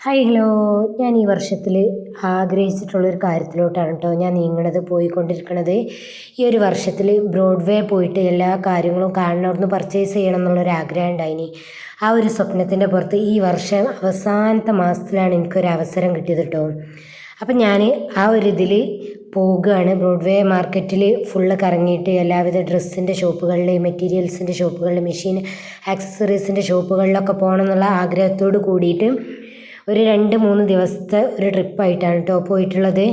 Hi hello. ഞാൻ ഈ വർഷത്തിൽ ആഗ്രഹിച്ചിട്ടുള്ളൊരു കാര്യത്തിലോട്ടാണ് കേട്ടോ ഞാൻ നീങ്ങണത് പോയിക്കൊണ്ടിരിക്കണത്. ഈ ഒരു വർഷത്തിൽ ബ്രോഡ്വേ പോയിട്ട് എല്ലാ കാര്യങ്ങളും കാണണമെന്ന് പർച്ചേസ് ചെയ്യണം എന്നുള്ളൊരു ആഗ്രഹം ഉണ്ടായിനി ആ ഒരു സ്വപ്നത്തിന്റെ പുറത്ത് ഈ വർഷം അവസാനത്തെ മാസത്തിലാണ് എനിക്കൊരു അവസരം കിട്ടിയത് കേട്ടോ അപ്പം ഞാൻ ആ ഒരു ഇതിൽ പോവുകയാണ് ബ്രോഡ്വേ മാർക്കറ്റിൽ ഫുള്ള് കറങ്ങിയിട്ട് എല്ലാവിധ ഡ്രസ്സിന്റെ ഷോപ്പുകളിൽ മെറ്റീരിയൽസിന്റെ ഷോപ്പുകളിൽ മെഷീൻ ആക്സസറീസിന്റെ ഷോപ്പുകളിലൊക്കെ പോകണം എന്നുള്ള ആഗ്രഹത്തോട് കൂടിയിട്ട് ഒരു രണ്ട് മൂന്ന് ദിവസത്തെ ഒരു ട്രിപ്പായിട്ടാണ് കേട്ടോ പോയിട്ടുള്ളത്.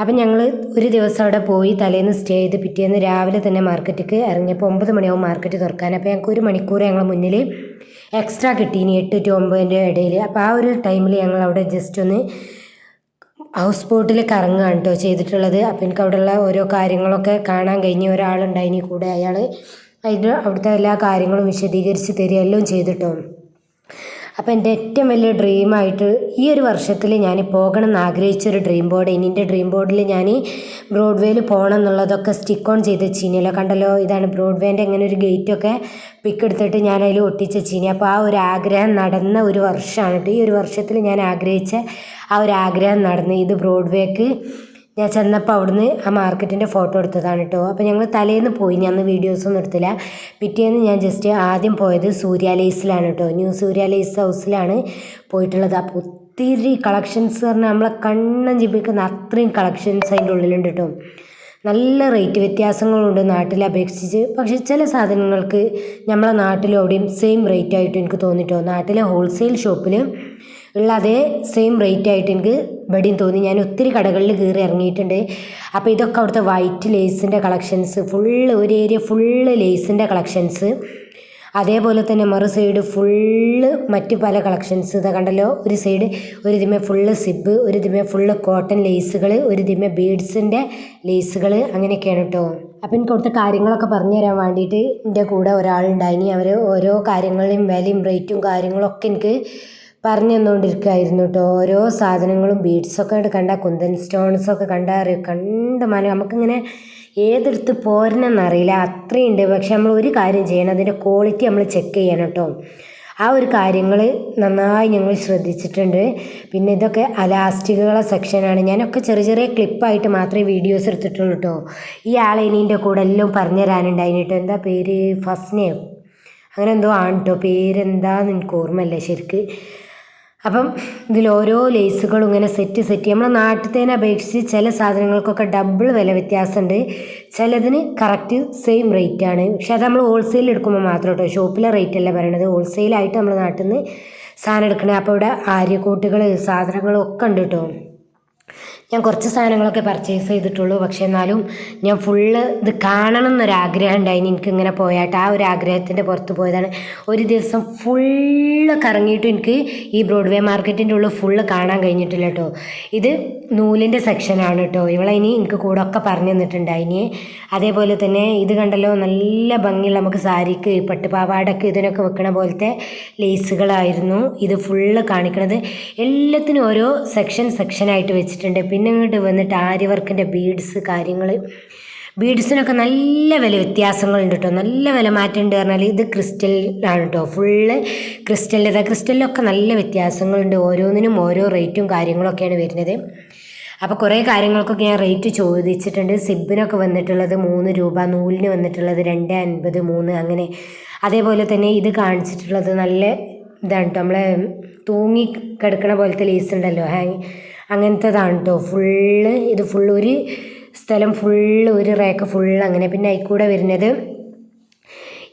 അപ്പം ഞങ്ങൾ ഒരു ദിവസം അവിടെ പോയി തലേന്ന് സ്റ്റേ ചെയ്ത് പിറ്റേന്ന് രാവിലെ തന്നെ മാർക്കറ്റിക്ക് ഇറങ്ങിയപ്പോൾ ഒമ്പത് മണിയാവും മാർക്കറ്റ് തുറക്കാൻ. അപ്പോൾ ഞങ്ങൾക്ക് ഒരു മണിക്കൂർ ഞങ്ങളെ മുന്നിൽ എക്സ്ട്രാ കിട്ടി ഇനി എട്ട് ടു ഒമ്പതിന്റെ ഇടയിൽ അപ്പോൾ ആ ഒരു ടൈമിൽ ഞങ്ങൾ അവിടെ ജസ്റ്റ് ഒന്ന് ഹൗസ് ബോട്ടിൽ കറങ്ങുകയാണ് കേട്ടോ ചെയ്തിട്ടുള്ളത്. അപ്പോൾ എനിക്ക് അവിടെയുള്ള ഓരോ കാര്യങ്ങളൊക്കെ കാണാൻ കഴിഞ്ഞ ഒരാളുണ്ടായിനി കൂടെ അയാൾ അതിന്റെ അവിടുത്തെ എല്ലാ കാര്യങ്ങളും വിശദീകരിച്ച് തരിക എല്ലാം ചെയ്തിട്ടോ അപ്പോൾ എന്റെ ഏറ്റവും വലിയ ഡ്രീമായിട്ട് ഈ ഒരു വർഷത്തിൽ ഞാൻ പോകണം എന്ന് ആഗ്രഹിച്ചൊരു ഡ്രീം ബോർഡ് ഇനി എന്റെ ഡ്രീം ബോർഡിൽ ഞാൻ ബ്രോഡ്വേയിൽ പോകണം എന്നുള്ളതൊക്കെ സ്റ്റിക്ക് ഓൺ ചെയ്ത് ചീനിയല്ലോ കണ്ടല്ലോ ഇതാണ് ബ്രോഡ്വേന്റെ ഇങ്ങനെ ഒരു ഗേറ്റൊക്കെ പിക്ക് എടുത്തിട്ട് ഞാൻ അതിൽ ഒട്ടിച്ച ചീനി. അപ്പോൾ ആ ഒരു ആഗ്രഹം നടന്ന ഒരു വർഷമാണ് കേട്ടോ. ഈ ഒരു വർഷത്തിൽ ഞാൻ ആഗ്രഹിച്ച ആ ഒരു ആഗ്രഹം നടന്ന് ഇത് ബ്രോഡ്വേക്ക് ഞാൻ ചെന്നപ്പോൾ അവിടുന്ന് ആ മാർക്കറ്റിന്റെ ഫോട്ടോ എടുത്തതാണ് കേട്ടോ അപ്പോൾ ഞങ്ങൾ തലേന്ന് പോയി. ഞാൻ അന്ന് വീഡിയോസൊന്നും എടുത്തില്ല. പിറ്റേന്ന് ഞാൻ ജസ്റ്റ് ആദ്യം പോയത് സൂര്യാലേസിലാണ് കേട്ടോ ന്യൂ സൂര്യാലേസ് ഹൗസിലാണ് പോയിട്ടുള്ളത്. അപ്പോൾ ഒത്തിരി കളക്ഷൻസ് പറഞ്ഞാൽ നമ്മളെ കണ്ണം ജിബിക്കുന്ന അത്രയും കളക്ഷൻസ് അതിന്റെ ഉള്ളിലുണ്ട് കേട്ടോ നല്ല റേറ്റ് വ്യത്യാസങ്ങളുണ്ട് നാട്ടിലെ അപേക്ഷിച്ച്. പക്ഷേ ചില സാധനങ്ങൾക്ക് നമ്മളെ നാട്ടിലും അവിടെയും സെയിം റേറ്റ് ആയിട്ട് എനിക്ക് തോന്നിട്ടോ. നാട്ടിലെ ഹോൾസെയിൽ ഷോപ്പിൽ ഉള്ള അതേ സെയിം റേറ്റ് ആയിട്ട് എനിക്ക് ഇവിടെയും തോന്നി. ഞാൻ ഒത്തിരി കടകളിൽ കയറി ഇറങ്ങിയിട്ടുണ്ട്. അപ്പോൾ ഇതൊക്കെ അവിടുത്തെ വൈറ്റ് ലേസിന്റെ കളക്ഷൻസ് ഫുള്ള് ഒരു ഏരിയ ഫുള്ള് ലേസിന്റെ കളക്ഷൻസ് അതേപോലെ തന്നെ മറു സൈഡ് ഫുള്ള് മറ്റ് പല കളക്ഷൻസ് ഇതാ കണ്ടല്ലോ ഒരു സൈഡ് ഒരു ദിമേ ഫുള്ള് സിബ് ഒരു ദിമേ ഫുള്ള് കോട്ടൺ ലേസുകൾ ഒരു ദിമേ ബീഡ്സിന്റെ ലേസുകൾ അങ്ങനെയൊക്കെയാണ് കേട്ടോ അപ്പം എനിക്ക് അവിടുത്തെ കാര്യങ്ങളൊക്കെ പറഞ്ഞു തരാൻ വേണ്ടിയിട്ട് എന്റെ കൂടെ ഒരാളുണ്ടായിനി. അവർ ഓരോ കാര്യങ്ങളുടെയും വിലയും റേറ്റും കാര്യങ്ങളൊക്കെ എനിക്ക് പറഞ്ഞു തന്നുകൊണ്ടിരിക്കുകയായിരുന്നു കേട്ടോ. ഓരോ സാധനങ്ങളും ബീഡ്സൊക്കെ കണ്ട കുന്തൻ സ്റ്റോൺസൊക്കെ കണ്ട കണ്ട് മന. നമുക്കിങ്ങനെ ഏതെടുത്ത് പോരണമെന്നറിയില്ല അത്രയുണ്ട്. പക്ഷെ നമ്മൾ ഒരു കാര്യം ചെയ്യണം. അതിന്റെ ക്വാളിറ്റി നമ്മൾ ചെക്ക് ചെയ്യണം കേട്ടോ. ആ ഒരു കാര്യങ്ങൾ നന്നായി ഞങ്ങൾ ശ്രദ്ധിച്ചിട്ടുണ്ട്. പിന്നെ ഇതൊക്കെ അലാസ്റ്റിക്കുകളെ സെക്ഷനാണ് ഞാനൊക്കെ ചെറിയ ചെറിയ ക്ലിപ്പായിട്ട് മാത്രമേ വീഡിയോസ് എടുത്തിട്ടുള്ളൂ കേട്ടോ. ഈ ആളെ ഇനീന്റെ കൂടെ എല്ലാം പറഞ്ഞു തരാനുണ്ടായിന് എന്താ പേര്? ഫസ്റ്റ് ഫസ്നെ. അങ്ങനെ എന്തോ ആണ് കേട്ടോ. പേരെന്താന്ന് എനിക്ക് ഓർമ്മയില്ല ശരിക്ക്. അപ്പം ഇതിൽ ഓരോ ലേസുകളും ഇങ്ങനെ സെറ്റ് സെറ്റ് നമ്മളെ നാട്ടിലത്തേനെ അപേക്ഷിച്ച് ചില സാധനങ്ങൾക്കൊക്കെ ഡബിൾ വില വ്യത്യാസമുണ്ട്. ചിലതിന് കറക്റ്റ് സെയിം റേറ്റ് ആണ്. പക്ഷെ അത് നമ്മൾ ഹോൾസെയിൽ എടുക്കുമ്പോൾ മാത്രം കേട്ടോ. ഷോപ്പിലെ റേറ്റ് അല്ല പറയണത്. ഹോൾസെയിലായിട്ട് നമ്മൾ നാട്ടിൽ നിന്ന് സാധനം എടുക്കണേ. അപ്പോൾ ഇവിടെ ആര്യക്കൂട്ടുകൾ സാധനങ്ങളൊക്കെ ഉണ്ട് കേട്ടോ. ഞാൻ കുറച്ച് സാധനങ്ങളൊക്കെ പർച്ചേസ് ചെയ്തിട്ടുള്ളൂ. പക്ഷേ എന്നാലും ഞാൻ ഫുള്ള് ഇത് കാണണം എന്നൊരാഗ്രഹം ഉണ്ടായിന്. എനിക്കിങ്ങനെ പോയാട്ട് ആ ഒരു ആഗ്രഹത്തിന്റെ പുറത്ത് പോയതാണ്. ഒരു ദിവസം ഫുള്ള് കറങ്ങിയിട്ടും എനിക്ക് ഈ ബ്രോഡ്വേ മാർക്കറ്റിന്റെ ഉള്ളിൽ ഫുള്ള് കാണാൻ കഴിഞ്ഞിട്ടില്ല കേട്ടോ ഇത് നൂലിന്റെ സെക്ഷനാണ് കേട്ടോ ഇവളെ ഇനി എനിക്ക് കൂടെ ഒക്കെ പറഞ്ഞു തന്നിട്ടുണ്ടായിനി. അതേപോലെ തന്നെ ഇത് കണ്ടല്ലോ നല്ല ഭംഗിയുള്ള നമുക്ക് സാരിക്ക് പട്ടുപാവാടക്ക് ഇതിനൊക്കെ വെക്കണ പോലത്തെ ലേസുകളായിരുന്നു ഇത് ഫുള്ള് കാണിക്കണത്. എല്ലാത്തിനും ഓരോ സെക്ഷൻ സെക്ഷനായിട്ട് വെച്ചിട്ടുണ്ട്. പിന്നെ ഇങ്ങോട്ട് വന്നിട്ട് ആര്യവർക്കിന്റെ ബീഡ്സ് കാര്യങ്ങൾ ബീഡ്സിനൊക്കെ നല്ല വില വ്യത്യാസങ്ങളുണ്ട് കേട്ടോ നല്ല വില മാറ്റമുണ്ട് പറഞ്ഞാൽ ഇത് ക്രിസ്റ്റലാണ് കേട്ടോ ഫുള്ള് ക്രിസ്റ്റലിന്റെ ക്രിസ്റ്റലിലൊക്കെ നല്ല വ്യത്യാസങ്ങളുണ്ട്. ഓരോന്നിനും ഓരോ റേറ്റും കാര്യങ്ങളൊക്കെയാണ് വരുന്നത്. അപ്പോൾ കുറേ കാര്യങ്ങൾക്കൊക്കെ ഞാൻ റേറ്റ് ചോദിച്ചിട്ടുണ്ട്. സിബിനൊക്കെ വന്നിട്ടുള്ളത് മൂന്ന് രൂപ നൂലിന് വന്നിട്ടുള്ളത് രണ്ട് അൻപത് മൂന്ന് അങ്ങനെ. അതേപോലെ തന്നെ ഇത് കാണിച്ചിട്ടുള്ളത് നല്ല ഇതാണ് കേട്ടോ നമ്മളെ തൂങ്ങി കിടക്കണ പോലത്തെ ലീസ് ഉണ്ടല്ലോ. ഹാങ് അങ്ങനത്തേതാണ് കേട്ടോ ഫുള്ള് ഇത് ഫുള്ള് ഒരു സ്ഥലം ഫുള്ള് ഒരു റേക്ക് ഫുള്ള് അങ്ങനെ പിന്നെ അതിൽക്കൂടെ വരുന്നത്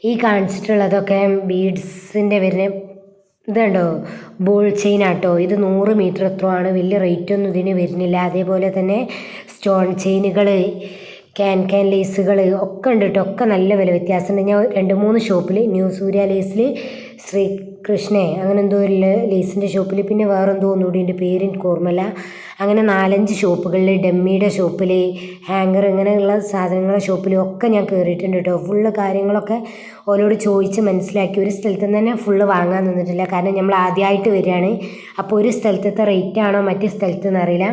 ഈ കാണിച്ചിട്ടുള്ളതൊക്കെ ബീഡ്സിന്റെ വരുന്ന ഇതുണ്ടോ? ബോൾ ചെയിൻ ആട്ടോ. ഇത് നൂറ് മീറ്റർ എത്ര ആണ് വലിയ റേറ്റ് ഒന്നും ഇതിന് വരുന്നില്ല. അതേപോലെ തന്നെ സ്റ്റോൺ ചെയിനുകൾ ക്യാൻ ക്യാൻ ലേസുകൾ ഒക്കെ ഉണ്ട് കേട്ടോ. ഒക്കെ നല്ല വില വ്യത്യാസമുണ്ട്. ഞാൻ രണ്ട് മൂന്ന് ഷോപ്പിൽ ന്യൂ സൂര്യ ലേസിൽ ശ്രീകൃഷ്ണേ അങ്ങനെ എന്തോ ഒരു ലേസിന്റെ ഷോപ്പിൽ പിന്നെ വേറെ എന്തോ ഒന്നുകൂടി എന്റെ പേര് ഓർമ്മല്ല അങ്ങനെ നാലഞ്ച് ഷോപ്പുകളിൽ ഡമ്മിയുടെ ഷോപ്പിൽ ഹാങ്കർ ഇങ്ങനെയുള്ള സാധനങ്ങളെ ഷോപ്പിലും ഒക്കെ ഞാൻ കയറിയിട്ടുണ്ട് കേട്ടോ. ഫുള്ള് കാര്യങ്ങളൊക്കെ ഓരോട് ചോദിച്ച് മനസ്സിലാക്കി. ഒരു സ്ഥലത്ത് തന്നെ ഫുള്ള് വാങ്ങാൻ നിന്നിട്ടില്ല. കാരണം നമ്മൾ ആദ്യമായിട്ട് വരികയാണ്. അപ്പോൾ ഒരു സ്ഥലത്തെ റേറ്റ് ആണോ മറ്റു സ്ഥലത്ത് എന്നറിയില്ല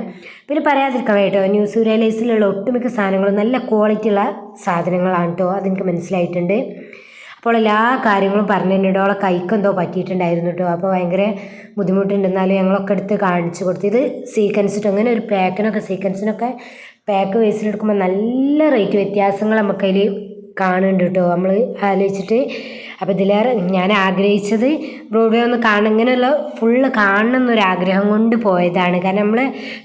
പിന്നെ പറയാതിരിക്കണം കേട്ടോ. ന്യൂ റിയലൈസിലുള്ള ലേസിലുള്ള ഒട്ടുമിക്ക സാധനങ്ങളും നല്ല ക്വാളിറ്റി ഉള്ള സാധനങ്ങളാണ് കേട്ടോ. അതെനിക്ക് മനസ്സിലായിട്ടുണ്ട്. അപ്പോൾ എല്ലാ കാര്യങ്ങളും പറഞ്ഞു തന്നിട്ട് അവളെ കൈക്കെന്തോ പറ്റിയിട്ടുണ്ടായിരുന്നു കേട്ടോ. അപ്പോൾ ഭയങ്കര ബുദ്ധിമുട്ടുണ്ടെന്നാലും ഞങ്ങളൊക്കെ എടുത്ത് കാണിച്ചു കൊടുത്തു. ഇത് സീക്വൻസിട്ട് അങ്ങനെ ഒരു പാക്കിനൊക്കെ സീക്വൻസിനൊക്കെ പാക്ക് വേസിലെടുക്കുമ്പോൾ നല്ല റേറ്റ് വ്യത്യാസങ്ങൾ നമുക്കതിൽ കാണുന്നുണ്ട് കേട്ടോ. നമ്മൾ ആലോചിച്ചിട്ട് അപ്പോൾ ഇതിലേറെ ഞാൻ ആഗ്രഹിച്ചത് ബ്രോഡ്വേ ഒന്ന് കാണണം ഇങ്ങനെയുള്ള ഫുള്ള് കാണണം എന്നൊരു ആഗ്രഹം കൊണ്ട് പോയതാണ്. കാരണം നമ്മൾ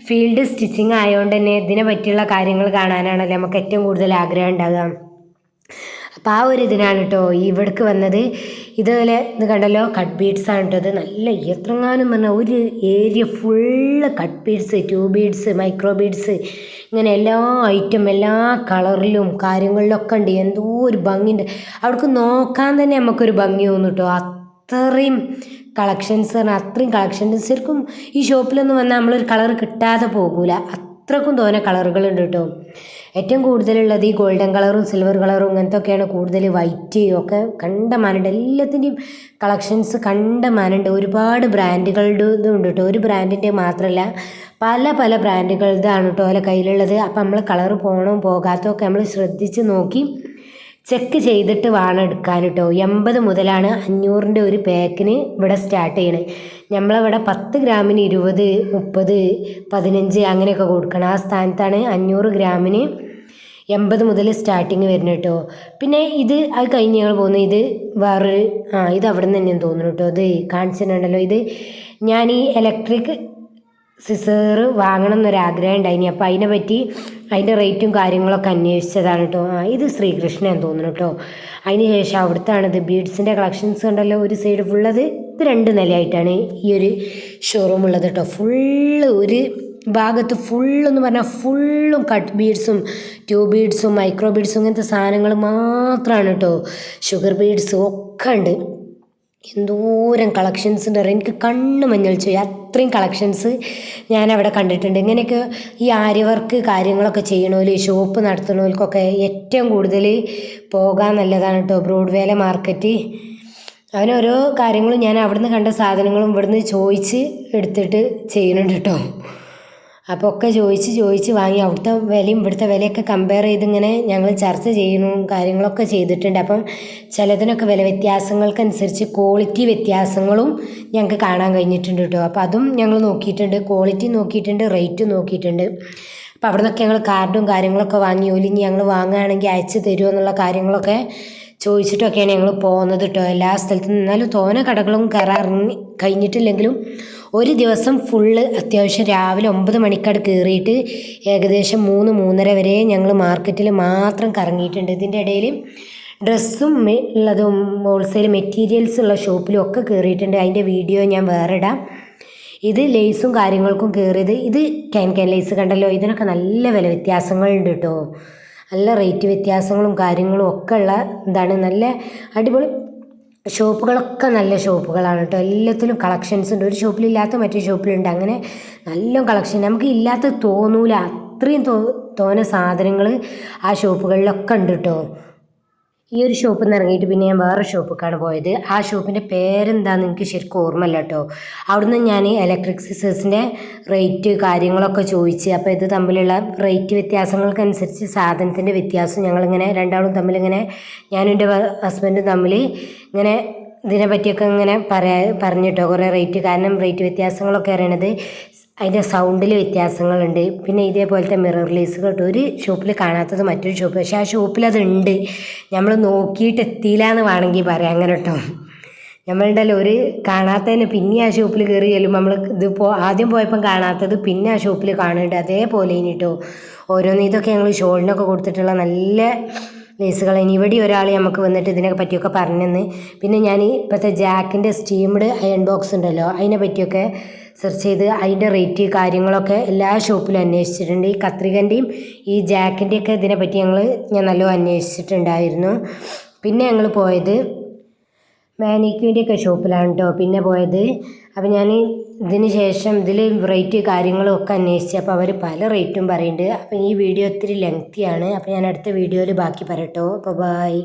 ഫീൽഡ് സ്റ്റിച്ചിങ് ആയതുകൊണ്ട് തന്നെ ഇതിനെ പറ്റിയുള്ള കാര്യങ്ങൾ കാണാനാണല്ലോ നമുക്ക് ഏറ്റവും കൂടുതൽ ആഗ്രഹം ഉണ്ടാകുക അപ്പോൾ ആ ഒരു ഇതിനാണ് കേട്ടോ ഇവിടേക്ക് വന്നത്. ഇതുപോലെ ഇത് കണ്ടല്ലോ കട്ട് ബീഡ്സ് ആണ് കേട്ടോ അത് നല്ല എത്രങ്ങാനും പറഞ്ഞാൽ ഒരു area full cut beads tube beads micro beads ഇങ്ങനെ എല്ലാ ഐറ്റം എല്ലാ കളറിലും കാര്യങ്ങളിലൊക്കെ ഉണ്ട്. എന്തോ ഒരു ഭംഗിയുണ്ട്. അവിടേക്ക് നോക്കാൻ തന്നെ നമുക്കൊരു ഭംഗി തോന്നും കേട്ടോ അത്രയും കളക്ഷൻസ് പറഞ്ഞാൽ അത്രയും കളക്ഷൻസ് ശരിക്കും ഈ ഷോപ്പിലൊന്നും വന്നാൽ നമ്മളൊരു കളർ കിട്ടാതെ പോകൂല. അത്രക്കും തോന്നെ കളറുകളുണ്ട് കേട്ടോ. ഏറ്റവും കൂടുതലുള്ളത് ഈ ഗോൾഡൻ കളറും സിൽവർ കളറും ഇങ്ങനത്തെ ഒക്കെയാണ് കൂടുതൽ വൈറ്റ് ഒക്കെ കണ്ടമാനുണ്ട് എല്ലാത്തിന്റെയും കളക്ഷൻസ് കണ്ടമാനുണ്ട് ഒരുപാട് ബ്രാൻഡുകളുടെ ഇതും ഉണ്ട് കേട്ടോ. ഒരു ബ്രാൻഡിന്റെ മാത്രമല്ല പല പല ബ്രാൻഡുകളുടെ ആണ് കേട്ടോ അല്ല കയ്യിലുള്ളത്. അപ്പം നമ്മൾ കളർ പോകണോ പോകാത്തതൊക്കെ നമ്മൾ ശ്രദ്ധിച്ച് നോക്കി ചെക്ക് ചെയ്തിട്ട് വേണം എടുക്കാൻ കേട്ടോ എൺപത് മുതലാണ് അഞ്ഞൂറിന്റെ ഒരു പാക്കിന് ഇവിടെ സ്റ്റാർട്ട് ചെയ്യണേ. നമ്മളിവിടെ പത്ത് ഗ്രാമിന് ഇരുപത് മുപ്പത് പതിനഞ്ച് അങ്ങനെയൊക്കെ കൊടുക്കണം. ആ സ്ഥാനത്താണ് അഞ്ഞൂറ് ഗ്രാമിന് എൺപത് മുതൽ സ്റ്റാർട്ടിങ് വരുന്നത് കേട്ടോ പിന്നെ ഇത് അത് കഴിഞ്ഞ് ഞങ്ങൾ പോകുന്നത് ഇത് വേറൊരു ആ ഇത് അവിടെ നിന്ന് തന്നെയാണ് തോന്നുന്നു കേട്ടോ. ഇത് കാണിച്ചിട്ടുണ്ടല്ലോ ഇത് ഞാൻ ഈ ഇലക്ട്രിക് സിസേറ് വാങ്ങണം എന്നൊരാഗ്രഹം ഉണ്ടായിനി അപ്പോൾ അതിനെ പറ്റി അതിന്റെ റേറ്റും കാര്യങ്ങളൊക്കെ അന്വേഷിച്ചതാണ് കേട്ടോ ഇത് ശ്രീകൃഷ്ണൻ തോന്നുന്നു കേട്ടോ അതിന് ശേഷം അവിടുത്തെ ഇത് ബീഡ്സിന്റെ കളക്ഷൻസ് ഉണ്ടല്ലോ ഒരു സൈഡ് ഫുള്ളത്. ഇത് രണ്ട് നിലയായിട്ടാണ് ഈ ഒരു ഷോറൂം ഉള്ളത് കേട്ടോ ഫുള്ള് ഒരു ഭാഗത്ത് ഫുള്ളെന്ന് പറഞ്ഞാൽ ഫുള്ളും കട്ട് ബീഡ്സും ട്യൂബ് ബീഡ്സും മൈക്രോ ബീഡ്സും ഇങ്ങനത്തെ സാധനങ്ങൾ മാത്രമാണ് കേട്ടോ ഷുഗർ ബീഡ്സും ഒക്കെ ഉണ്ട്. എന്തോരം കളക്ഷൻസ് ഉണ്ട് എനിക്ക് കണ്ണ് മഞ്ഞൾ അത്രയും കളക്ഷൻസ് ഞാൻ അവിടെ കണ്ടിട്ടുണ്ട്. ഇങ്ങനെയൊക്കെ ഈ ആര്യ വർക്ക് കാര്യങ്ങളൊക്കെ ചെയ്യണോൽ ഷോപ്പ് നടത്തണോൽക്കൊക്കെ ഏറ്റവും കൂടുതൽ പോകാൻ നല്ലതാണ് കേട്ടോ. ബ്രോഡ്വേല മാർക്കറ്റ് അങ്ങനെ ഓരോ കാര്യങ്ങളും ഞാൻ അവിടുന്ന് കണ്ട സാധനങ്ങളും ഇവിടുന്ന് ചോദിച്ച് എടുത്തിട്ട് ചെയ്യുന്നുണ്ട് കേട്ടോ. അപ്പോൾ ഒക്കെ ചോദിച്ച് ചോദിച്ച് വാങ്ങി. അവിടുത്തെ വിലയും ഇവിടുത്തെ വിലയൊക്കെ കമ്പയർ ചെയ്ത് ഇങ്ങനെ ഞങ്ങൾ ചർച്ച ചെയ്യുന്നു കാര്യങ്ങളൊക്കെ ചെയ്തിട്ടുണ്ട്. അപ്പം ചിലതിനൊക്കെ വില വ്യത്യാസങ്ങൾക്കനുസരിച്ച് ക്വാളിറ്റി വ്യത്യാസങ്ങളും ഞങ്ങൾക്ക് കാണാൻ കഴിഞ്ഞിട്ടുണ്ട് കേട്ടോ അപ്പോൾ അതും ഞങ്ങൾ നോക്കിയിട്ടുണ്ട്. ക്വാളിറ്റി നോക്കിയിട്ടുണ്ട് റേറ്റ് നോക്കിയിട്ടുണ്ട്. അപ്പോൾ അവിടെ നിന്നൊക്കെ ഞങ്ങൾ കാർഡും കാര്യങ്ങളൊക്കെ വാങ്ങി. ഒലിഞ്ഞ് ഞങ്ങൾ വാങ്ങുകയാണെങ്കിൽ അയച്ച് തരുമോ എന്നുള്ള കാര്യങ്ങളൊക്കെ ചോദിച്ചിട്ടൊക്കെയാണ് ഞങ്ങൾ പോകുന്നത് കേട്ടോ എല്ലാ സ്ഥലത്തും നിന്നാലും തോന കടകളും കയറാറി കഴിഞ്ഞിട്ടില്ലെങ്കിലും ഒരു ദിവസം ഫുള്ള് അത്യാവശ്യം രാവിലെ ഒമ്പത് മണിക്കട് കയറിയിട്ട് ഏകദേശം മൂന്ന് മൂന്നര വരെ ഞങ്ങൾ മാർക്കറ്റിൽ മാത്രം കറങ്ങിയിട്ടുണ്ട്. ഇതിന്റെ ഇടയിൽ ഡ്രസ്സും ഉള്ളതും ഹോൾസെയിൽ മെറ്റീരിയൽസ് ഉള്ള ഷോപ്പിലും ഒക്കെ കയറിയിട്ടുണ്ട് അതിന്റെ വീഡിയോ ഞാൻ വേറെ ഇടാം. ഇത് ലേസും കാര്യങ്ങൾക്കും കയറിയത് ഇത് ക്യാൻ ക്യാൻ ലേസ് കണ്ടല്ലോ. ഇതിനൊക്കെ നല്ല വില വ്യത്യാസങ്ങളുണ്ട് കേട്ടോ നല്ല റേറ്റ് വ്യത്യാസങ്ങളും കാര്യങ്ങളും ഒക്കെ ഉള്ള ഇതാണ്. നല്ല അടിപൊളി ഷോപ്പുകളൊക്കെ നല്ല ഷോപ്പുകളാണ് കേട്ടോ. എല്ലാത്തിലും കളക്ഷൻസ് ഉണ്ട്. ഒരു ഷോപ്പിലില്ലാത്ത മറ്റൊരു ഷോപ്പിലുണ്ട്. അങ്ങനെ നല്ല കളക്ഷൻ നമുക്ക് ഇല്ലാത്ത തോന്നൂല. അത്രയും തോ തോനെ സാധനങ്ങൾ ആ ഷോപ്പുകളിലൊക്കെ ഉണ്ട് കേട്ടോ. ഈ ഒരു ഷോപ്പിൽ നിന്ന് ഇറങ്ങിയിട്ട് പിന്നെ ഞാൻ വേറെ ഷോപ്പിലേക്കാണ് പോയത്. ആ ഷോപ്പിന്റെ പേരെന്താണെന്ന് എനിക്ക് ശരിക്കും ഓർമ്മയില്ല കേട്ടോ അവിടുന്ന് ഞാൻ ഇലക്ട്രിക് സിസേഴ്സിന്റെ റേറ്റ് കാര്യങ്ങളൊക്കെ ചോദിച്ച് അപ്പോൾ ഇത് തമ്മിലുള്ള റേറ്റ് വ്യത്യാസങ്ങൾക്കനുസരിച്ച് സാധനത്തിന്റെ വ്യത്യാസം ഞങ്ങളിങ്ങനെ രണ്ടാളും തമ്മിലിങ്ങനെ ഞാനും എന്റെ ഹസ്ബൻഡും തമ്മിൽ ഇങ്ങനെ ഇതിനെ പറ്റിയൊക്കെ ഇങ്ങനെ പറയാ പറഞ്ഞിട്ടോ? കുറേ റേറ്റ് കാരണം റേറ്റ് വ്യത്യാസങ്ങളൊക്കെ അറിയണത് അതിന്റെ സൗണ്ടിൽ വ്യത്യാസങ്ങളുണ്ട്. പിന്നെ ഇതേപോലത്തെ മിറർ റിലീസ് കേട്ടോ ഒരു ഷോപ്പിൽ കാണാത്തത് മറ്റൊരു ഷോപ്പ് പക്ഷേ ആ ഷോപ്പിൽ അതുണ്ട്. നമ്മൾ നോക്കിയിട്ട് എത്തിയില്ല എന്ന് വേണമെങ്കിൽ പറയാം. അങ്ങനെ കേട്ടോ. നമ്മളുണ്ടല്ലോ ഒരു കാണാത്തതിന് പിന്നെ ആ ഷോപ്പിൽ കയറി ചെല്ലുമ്പോൾ നമ്മൾ ഇത് പോ ആദ്യം പോയപ്പം കാണാത്തത് പിന്നെ ആ ഷോപ്പിൽ കാണുന്നുണ്ട്. അതേപോലെ ഇനി കേട്ടോ. ഓരോന്ന് ഇതൊക്കെ ഞങ്ങൾ ഷോളിനൊക്കെ കൊടുത്തിട്ടുള്ള നല്ല ലേസുകൾ ഇനി ഇവിടെ ഒരാൾ നമുക്ക് വന്നിട്ട് ഇതിനെ പറ്റിയൊക്കെ പറഞ്ഞെന്ന്. പിന്നെ ഞാൻ ഇപ്പോഴത്തെ ജാക്കിന്റെ സ്റ്റീംഡ് അയൺ ബോക്സ് ഉണ്ടല്ലോ അതിനെ പറ്റിയൊക്കെ സെർച്ച് ചെയ്ത് അതിന്റെ റേറ്റ് കാര്യങ്ങളൊക്കെ എല്ലാ ഷോപ്പിലും അന്വേഷിച്ചിട്ടുണ്ട്. ഈ കത്രികന്റെയും ഈ ജാക്കിന്റെയൊക്കെ ഇതിനെ പറ്റി ഞങ്ങൾ ഞാൻ നല്ലോണം അന്വേഷിച്ചിട്ടുണ്ടായിരുന്നു. പിന്നെ ഞങ്ങൾ പോയത് മാനിക്യൂന്റെയൊക്കെ ഷോപ്പിലാണ് കേട്ടോ പിന്നെ പോയത് അപ്പോൾ ഞാൻ ഇതിന് ശേഷം ഇതിൽ റേറ്റ് കാര്യങ്ങളും ഒക്കെ അന്വേഷിച്ചു അപ്പോൾ അവർ പല റേറ്റും പറയുന്നുണ്ട്. അപ്പോൾ ഈ വീഡിയോ ഒത്തിരി ലെങ്തിയാണ് അപ്പോൾ ഞാൻ അടുത്ത വീഡിയോയിൽ ബാക്കി പറയട്ടോ. അപ്പോൾ ബായ്